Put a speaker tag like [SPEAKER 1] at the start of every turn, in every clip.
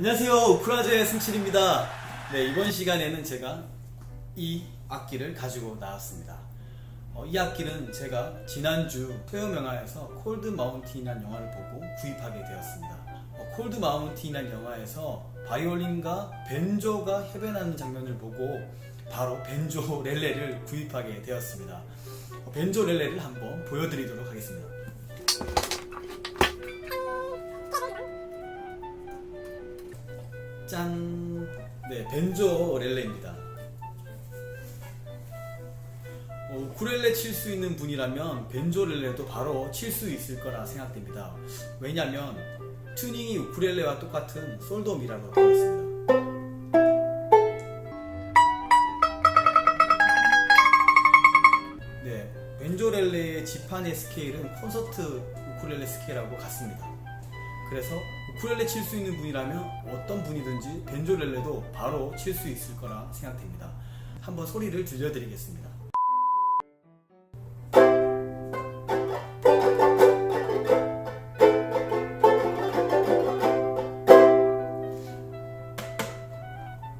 [SPEAKER 1] 안녕하세요. 우크라제 승칠입니다. 네, 이번 시간에는 제가 이 악기를 가지고 나왔습니다. 어, 이 악기는 제가 지난주 소형 영화에서 콜드 마운틴이라는 영화를 보고 구입하게 되었습니다. 어, 콜드 마운틴이라는 영화에서 바이올린과 벤조가 협연하는 장면을 보고 바로 벤조 렐레를 구입하게 되었습니다. 어, 벤조 렐레를 한번 보여드리도록 하겠습니다. 짠! 네, 벤조 렐레입니다. 어, 우쿨렐레 칠 수 있는 분이라면 벤조 렐레도 바로 칠 수 있을 거라 생각됩니다. 왜냐면 튜닝이 우쿨렐레와 똑같은 솔도미라고 되어 있습니다. 네, 벤조 렐레의 지판의 스케일은 콘서트 우쿨렐레 스케일하고 같습니다. 그래서 우쿨렐레 칠 수 있는 분이라면 어떤 분이든지 벤조렐레도 바로 칠 수 있을 거라 생각됩니다. 한번 소리를 들려드리겠습니다.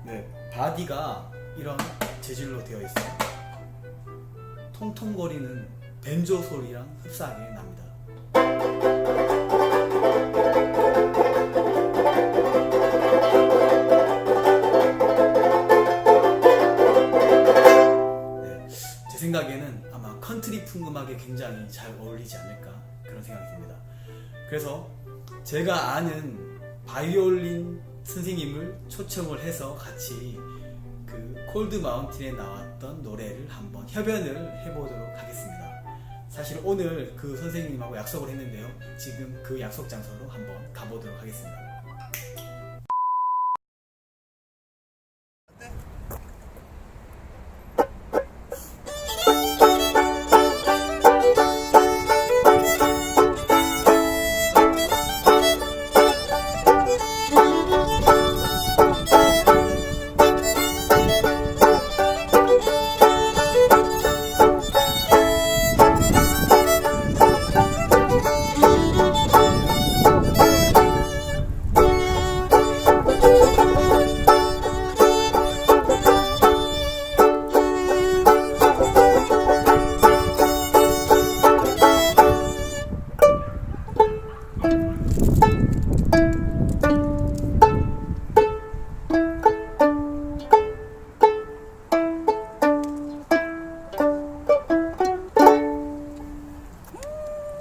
[SPEAKER 1] 네, 바디가 이런 재질로 되어 있어요. 통통거리는 벤조 소리랑 흡사하게 납니다. 생각에는 아마 컨트리 풍금하게 굉장히 잘 어울리지 않을까 그런 생각이 듭니다. 그래서 제가 아는 바이올린 선생님을 초청을 해서 같이 그 콜드 마운틴에 나왔던 노래를 한번 협연을 해보도록 하겠습니다. 사실 오늘 그 선생님하고 약속을 했는데요. 지금 그 약속 장소로 한번 가보도록 하겠습니다.